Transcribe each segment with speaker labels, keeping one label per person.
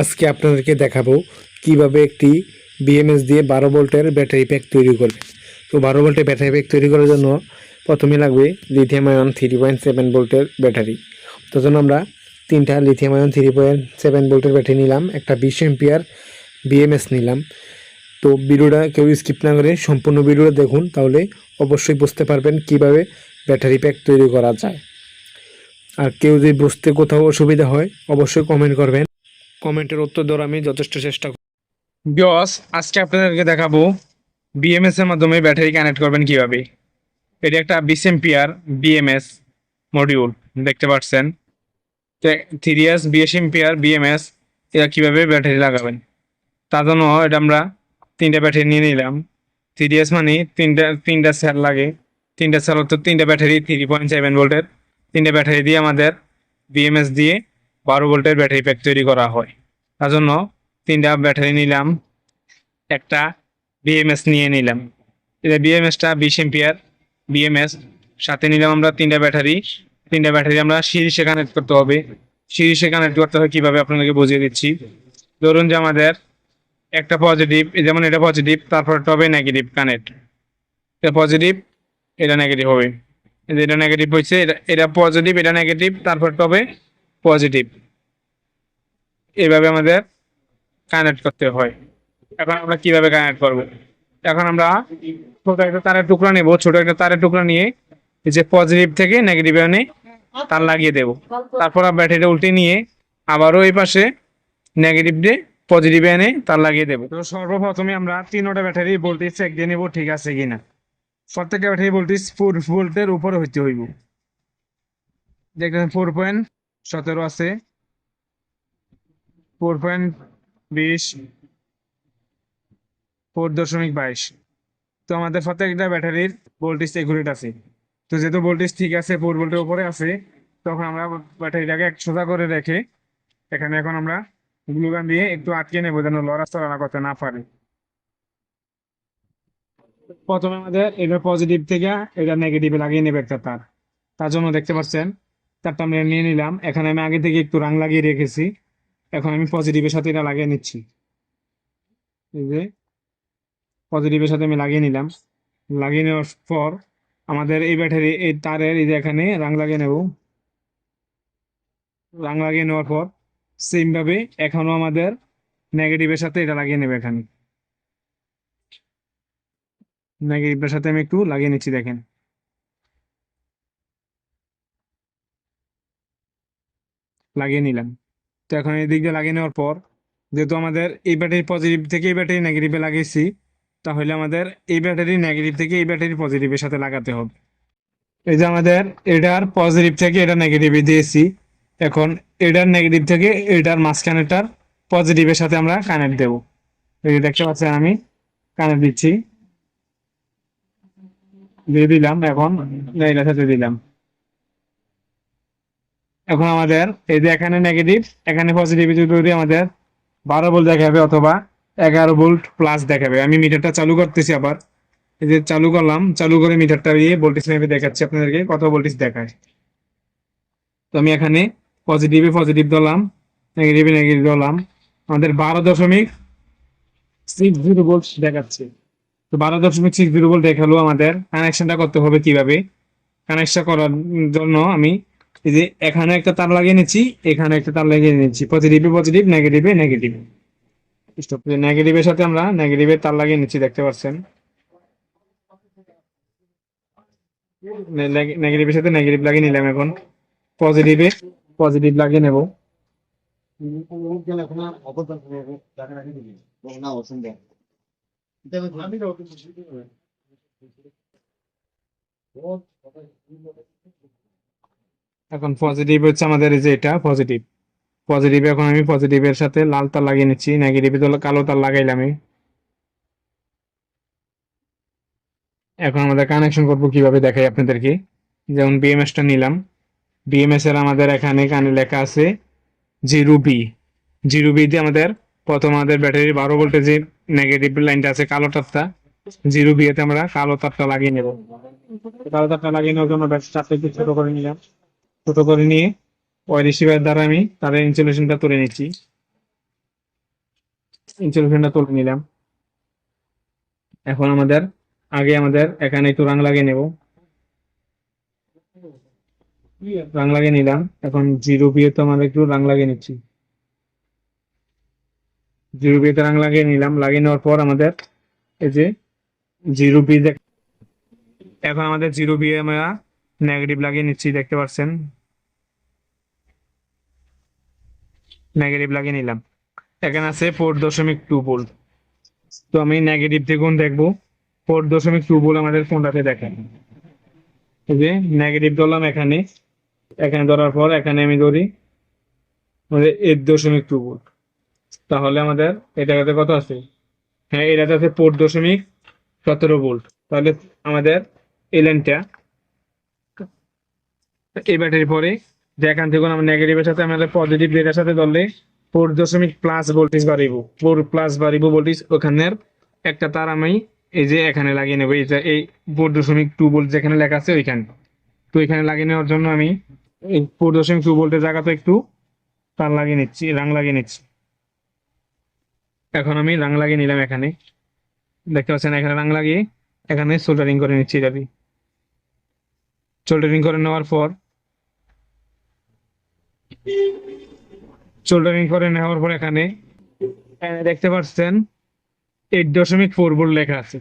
Speaker 1: আজকে আপনাদেরকে দেখাবো কীভাবে একটি বিএমএস দিয়ে বারো ভোল্টের ব্যাটারি প্যাক তৈরি করবে। তো বারো ভোল্টের ব্যাটারি প্যাক তৈরি করার জন্য প্রথমে লাগবে lithium ion three point seven ভোল্টের ব্যাটারি। তো জন্য আমরা তিনটা lithium ion three point seven ভোল্টের ব্যাটারি নিলাম, একটা বিশ এম্পিয়ার বিএমএস নিলাম। তো ভিডিওটা কেউ স্কিপ না করে সম্পূর্ণ ভিডিওটা দেখুন, তাহলে অবশ্যই বুঝতে পারবেন কীভাবে ব্যাটারি প্যাক তৈরি করা যায়। আর কেউ যদি বুঝতে কোথাও অসুবিধা হয়, অবশ্যই কমেন্ট করবেন। কমেন্টের উত্তর দেওয়ার আমি যথেষ্ট চেষ্টা করব
Speaker 2: বিয়স আজকে আপনাদেরকে দেখাবো বিএমএস এর মাধ্যমে ব্যাটারি কানেক্ট করবেন কীভাবে। এটি একটা বিশ এম্পিয়ার বিএমএস মডিউল দেখতে পাচ্ছেন? থ্রি এস বিএস এম্পিয়ার বিএমএস এটা কীভাবে ব্যাটারি লাগাবেন? তার জন্য এটা আমরা তিনটা ব্যাটারি নিয়ে নিলাম। থ্রি এস মানে তিনটা তিনটা সেল লাগে। তিনটা সেল তো তিনটা ব্যাটারি থ্রি পয়েন্ট সেভেন ভোল্টের তিনটা ব্যাটারি দিয়ে আমাদের বিএমএস দিয়ে বারো ভোল্টের ব্যাটারি প্যাক তৈরি করা হয়। তার জন্য তিনটা ব্যাটারি নিলাম, একটা বিএমএস নিয়ে নিলাম। এটা বিএমএসটা বিশ এম্পিয়ার বিএমএস সাথে নিলাম আমরা তিনটা ব্যাটারি। তিনটা ব্যাটারি আমরা সিরিজে কানেক্ট করতে হবে। সিরিজে কানেক্ট করতে হবে কীভাবে আপনাদেরকে বুঝিয়ে দিচ্ছি। ধরুন যে আমাদের একটা পজিটিভ যেমন এটা পজিটিভ তারপর হবে নেগেটিভ কানেক্ট এটা পজিটিভ এটা নেগেটিভ হবে। এটা নেগেটিভ হয়েছে, এটা এটা পজিটিভ এটা নেগেটিভ তারপর হবে পজিটিভ এইভাবে আমাদের কানেক্ট করতে হয়। এখন আমরা কীভাবে কানেক্ট করব? এখন আমরা ছোট একটা তারের টুকরা নেব, ছোট একটা তারের টুকরা নিয়ে যে পজিটিভ থেকে নেগেটিভ এনে তার লাগিয়ে দেব। তারপর ব্যাটারিটা উল্টে নিয়ে আবারও এই পাশে নেগেটিভ দিয়ে পজিটিভ এনে তার লাগিয়ে দেবো। তো সর্বপ্রথমে আমরা তিনোটা ব্যাটারি ভোল্টেজ চেক দিয়ে নেব, ঠিক আছে কিনা? প্রত্যেকটা ব্যাটারি ভোল্টেজ ফোর ভোল্টের উপরে হইতে হইব। দেখেন ফোর পয়েন্ট সতেরো আছে। ফোর পয়েন্ট বিশ ফোর দশমিক বাইশ। তো আমাদের প্রত্যেকটা ব্যাটারির ভোল্টেজ একুরেট আছে। তো যেহেতু ভোল্টেজ ঠিক আছে ফোর ভোল্টের উপরে আছে, তখন আমরা ব্যাটারিটাকে এক সোজা করে রেখে এখানে এখন আমরা গ্লুগান দিয়ে একটু আটকে নেব যেন লড়াচড়া করতে না পারে। প্রথমে আমাদের এটা পজিটিভ থেকে এটা নেগেটিভে লাগিয়ে নেবে একটা তার। তার জন্য দেখতে পাচ্ছেন তারটা আমরা নিয়ে নিলাম। এখানে আমি আগে থেকে একটু রাং লাগিয়ে রেখেছি। এখন আমি পজিটিভের সাথে এটা লাগিয়ে নিচ্ছি। এই যে পজিটিভের সাথে আমি লাগিয়ে নিলাম। লাগিয়ে নেওয়ার পর আমাদের এই ব্যাটারি, এই তারের এই যে এখানে রাং লাগিয়ে নেব। রাং লাগিয়ে নেওয়ার পর সেম ভাবে এখনও আমাদের নেগেটিভের সাথে এটা লাগিয়ে নেবে এখানে। নেগেটিভের সাথে আমি একটু লাগিয়ে নিচ্ছি দেখেন। লাগিয়ে নিলাম তো এখন এই দিক দিয়ে লাগিয়ে নেওয়ার পর, যেহেতু আমাদের এই ব্যাটারি পজিটিভ থেকে এই ব্যাটারি নেগেটিভে লাগিয়েছি, তাহলে আমাদের এই ব্যাটারি নেগেটিভ থেকে এই ব্যাটারি পজিটিভের সাথে লাগাতে হবে। এই যে আমাদের এটার পজিটিভ থেকে এটা নেগেটিভে দিয়েছি, এখন এটার নেগেটিভ থেকে এটার মাঝখানেটার পজিটিভের সাথে আমরা কানেক্ট দেব। এই যে দেখতে পাচ্ছেন আমি কানেক্ট দিচ্ছি। দিয়ে দিলাম, এখন সাথে দিলাম। এখন আমাদের, এই যে এখানে নেগেটিভ এখানে পজিটিভ যদি আমাদের, বারো ভোল্ট দেখাবে অথবা এগারো ভোল্ট প্লাস দেখাবে। আমি মিটারটা চালু করতেছি আবার। এই যে চালু করলাম, চালু করে মিটারটা দিয়ে ভোল্টেজ মেপে দেখাচ্ছি আপনাদেরকে কত ভোল্টেজ দেখায়। তো আমি এখানে পজিটিভে পজিটিভ দিলাম নেগেটিভে নেগেটিভ দিলাম আমাদের বারো দশমিক সিক্স জিরো ভোল্ট দেখাচ্ছে। তো বারো দশমিক সিক্স জিরো ভোল্ট দেখাল আমাদের। কানেকশনটা করতে হবে কীভাবে? কানেকশন করার জন্য আমি এই যে এখানে একটা তার লাগিয়ে নিচ্ছি, এখানে একটা তার লাগিয়ে নিচ্ছি। পজিটিভে পজিটিভ নেগেটিভে নেগেটিভ স্টপ নেগেটিভের সাথে আমরা নেগেটিভের তার লাগিয়ে নিচ্ছি, দেখতে পাচ্ছেন? নেগেটিভের সাথে নেগেটিভ লাগিয়ে নিলাম এখন। পজিটিভে পজিটিভ লাগিয়ে নেব। এখন পজিটিভ হচ্ছে আমাদের এই যে এটা পজিটিভ পজিটিভ এখন আমি পজিটিভের সাথে লাল তার লাগিয়ে নিচ্ছি নেগেটিভে তো কালো তার লাগাইলাম আমি এখন আমাদের কানেকশন করব কীভাবে দেখাই আপনাদেরকে। যেমন বিএমএস টা নিলাম। বিএমএস এর আমাদের এখানে কানে লেখা আছে জিরো বি জিরো বি দিয়ে আমাদের প্রথম আমাদের ব্যাটারি বারো ভোল্টের যে নেগেটিভ লাইনটা আছে, কালো তারটা। জিরো বি এতে আমরা কালো তারটা লাগিয়ে নেব। কালো তারটা লাগিয়ে নেওয়ার জন্য ব্যাটারি একটু ছোট করে নিলাম। ছোট করে নিয়ে ওই রিসিভার দ্বারা আমি তাদের ইনসুলেশনটা তুলে নিচ্ছি। ইনসুলেশনটা তুলে নিলাম। এখন আমাদের, আগে আমাদের এখানে একটু রাং লাগিয়ে নেব। রাং লাগিয়ে নিলাম। এখন জিরো বিয়ে তো আমাদের একটু রাং লাগিয়ে নিচ্ছি। জিরো বিয়েতে রাং লাগিয়ে নিলাম। লাগিয়ে নেওয়ার পর আমাদের এই যে জিরো বি এখন আমাদের জিরো বি আমরা নেগেটিভ লাগিয়ে নিচ্ছি, দেখতে পাচ্ছেন? নেগেটিভ লাগিয়ে নিলাম। এখানে আছে ফোর দশমিক টু ভোল্ট তো আমি নেগেটিভ দেখুন দেখব। ফোর দশমিক টু ভোল্ট আমাদের ফোনটাতে দেখেন? যে নেগেটিভ ধরলাম এখানে। এখানে ধরার পর এখানে আমি ধরি আমাদের এইট দশমিক টু ভোল্ট তাহলে আমাদের এটাতে কত আছে? হ্যাঁ এটাতে আছে ফোর দশমিক সতেরো ভোল্ট তাহলে আমাদের এলেনটা এই ব্যাটারি পরে যে এখান থেকে আমরা নেগেটিভের সাথে আমাদের পজিটিভ ডেটার সাথে ধরলে ফোর দশমিক প্লাস ভোল্টেজ বাড়িব। ফোর প্লাস বাড়িব ভোল্টেজ ওখানের একটা তার আমি এই যে এখানে লাগিয়ে নেব। এই যে এই ফোর দশমিক টু ভোল্ট যেখানে লেখা আছে ওইখানে। তো এখানে লাগিয়ে নেওয়ার জন্য আমি এই ফোর দশমিক টু ভোল্টের জায়গাতে একটু তার লাগিয়ে নিচ্ছি, রাং লাগিয়ে নিচ্ছি। এখন আমি রাং লাগিয়ে নিলাম এখানে। দেখতে পাচ্ছেন এখানে রাং লাগিয়ে এখানে সোল্ডারিং করে নিচ্ছি এটাকে সোল্ডারিং করে নেওয়ার পর সোল্ডারিং করে নেওয়ার পর এখানে দেখতে পাচ্ছেন এইট দশমিক ফোর ভোল্ট লেখা আছে।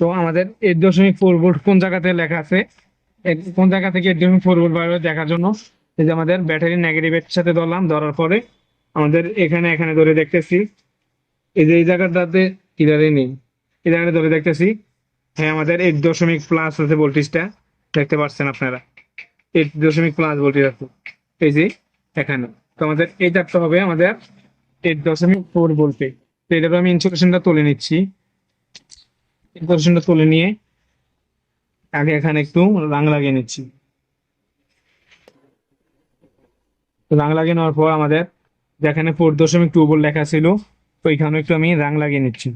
Speaker 2: তো আমাদের এইট দশমিক ফোর ভোল্ট কোন জায়গাতে লেখা আছে? কোন জায়গা থেকে এইট দশমিক ফোর ভোল্ট বাড়বে দেখার জন্য? এই যে আমাদের ব্যাটারি নেগেটিভের সাথে ধরলাম, ধরার পরে আমাদের এখানে এখানে ধরে দেখতেছি। এই যে এই জায়গাটাতে কিলারে নেই, এই জায়গাটা ধরে দেখতেছি। হ্যাঁ আমাদের এইট দশমিক প্লাস আছে ভোল্টেজটা দেখতে পাচ্ছেন আপনারা। এইট দশমিক প্লাস ভোল্টেজ আছে। এই যে এখানে তো আমাদের এই তারটা হবে আমাদের এইট দশমিক ফোর ভোল্টে তো এটার আমি ইনসুলেশনটা তুলে নিচ্ছি। ইনসুলেশনটা তুলে নিয়ে আগে এখানে একটু রাং লাগিয়ে নিচ্ছি। রাং লাগিয়ে নেওয়ার পর আমাদের যেখানে ফোর দশমিক টু ভোল্ট লেখা ছিল, তো এখানে একটু আমি রাং লাগিয়ে নিচ্ছি।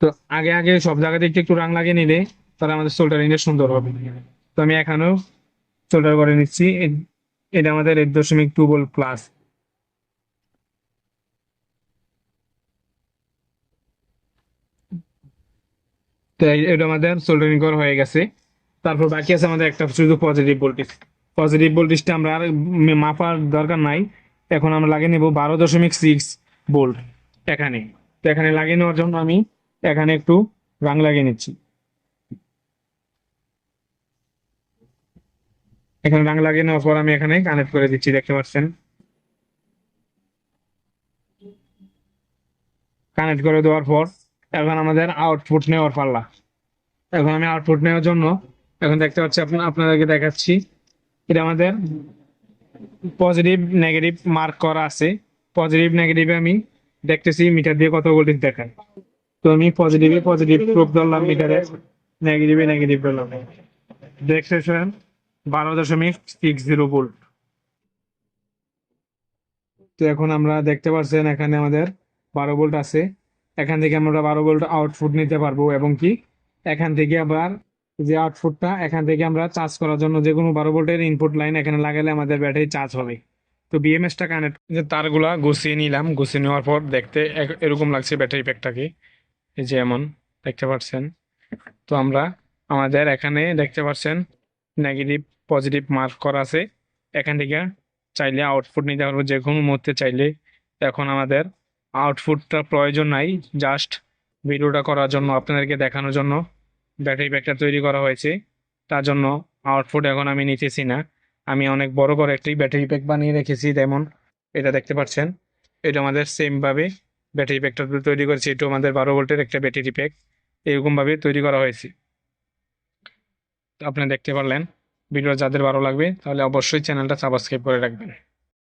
Speaker 2: তো আগে আগে সব জায়গাতে একটু একটু রাং লাগিয়ে নিলে তাহলে আমাদের সোল্ডারিংটা সুন্দর হবে। তো আমি এখানেও সোল্ডার করে নিচ্ছি। এটা আমাদের এক দশমিক টু ভোল্ট প্লাস তো এটা আমাদের সোল্ডারিং করা হয়ে গেছে। তারপর বাকি আছে আমাদের একটা শুধু পজিটিভ ভোল্টেজ পজিটিভ ভোল্টেজটা আমরা আর মাপার দরকার নাই। এখন আমরা লাগিয়ে নেব বারো দশমিক সিক্স ভোল্ট এখানে। তো এখানে লাগিয়ে নেওয়ার জন্য আমি এখানে একটু রাং লাগিয়ে নিচ্ছি। এখানে রাং লাগিয়ে নেওয়ার পর আমি এখানে কানেক্ট করে দিচ্ছি, দেখতে পাচ্ছেন? কানেক্ট করে দেওয়ার পর এখন আমাদের আউটপুট নেওয়ার পাল্লা। এখন আমি আউটপুট নেওয়ার জন্য এখন দেখতে পাচ্ছি আপনাদেরকে দেখাচ্ছি। এটা আমাদের পজিটিভ নেগেটিভ মার্ক করা আছে। পজিটিভ নেগেটিভে আমি দেখতেছি মিটার দিয়ে কত ভোল্টেজ দেখায়। তো আমি পজিটিভে পজিটিভ প্রুফ ধরলাম মিটারে নেগেটিভে নেগেটিভ ধরলাম। দেখতেছেন? বারো দশমিক সিক্স জিরো ভোল্ট তো এখন আমরা দেখতে পাচ্ছেন এখানে আমাদের বারো ভোল্ট আছে। এখান থেকে আমরা বারো ভোল্ট আউটপুট নিতে পারব এবং কি? এখান থেকে আবার যে আউটপুটটা এখান থেকে আমরা চার্জ করার জন্য যে কোনো বারো ভোল্টের ইনপুট লাইন এখানে লাগালে আমাদের ব্যাটারি চার্জ হবে। তো বিএমএসটা কানেক্ট যে তারগুলা গুছিয়ে নিলাম, গুছিয়ে নেওয়ার পর দেখতে এরকম লাগছে ব্যাটারি প্যাকটাকে এই যে এমন, দেখতে পাচ্ছেন তো আমরা আমাদের এখানে দেখতে পাচ্ছেন নেগেটিভ পজিটিভ মার্ক করা আছে, এখান থেকে চাইলে আউটপুট নিতে পারব, যে কোনো মুহূর্তে চাইলে। এখন আমাদের আউটপুটটা প্রয়োজন নাই জাস্ট ভিডিওটা করার জন্য, আপনাদেরকে দেখানোর জন্য ব্যাটারি প্যাকটা তৈরি করা হয়েছে। তার জন্য আউটপুট এখন আমি নিতেছি না। আমি অনেক বড় করে একটি ব্যাটারি প্যাক বানিয়ে রেখেছি, যেমন এটা দেখতে পাচ্ছেন। এটা আমাদের সেমভাবে ব্যাটারি প্যাকটা তৈরি করেছি, এটা আমাদের বারো ভোল্টের একটা ব্যাটারি প্যাক এরকমভাবে তৈরি করা হয়েছে। আপনি দেখতে পারলেন। ভিডিও যাদের ভালো লাগবে তাহলে অবশ্যই চ্যানেলটা সাবস্ক্রাইব করে রাখবেন।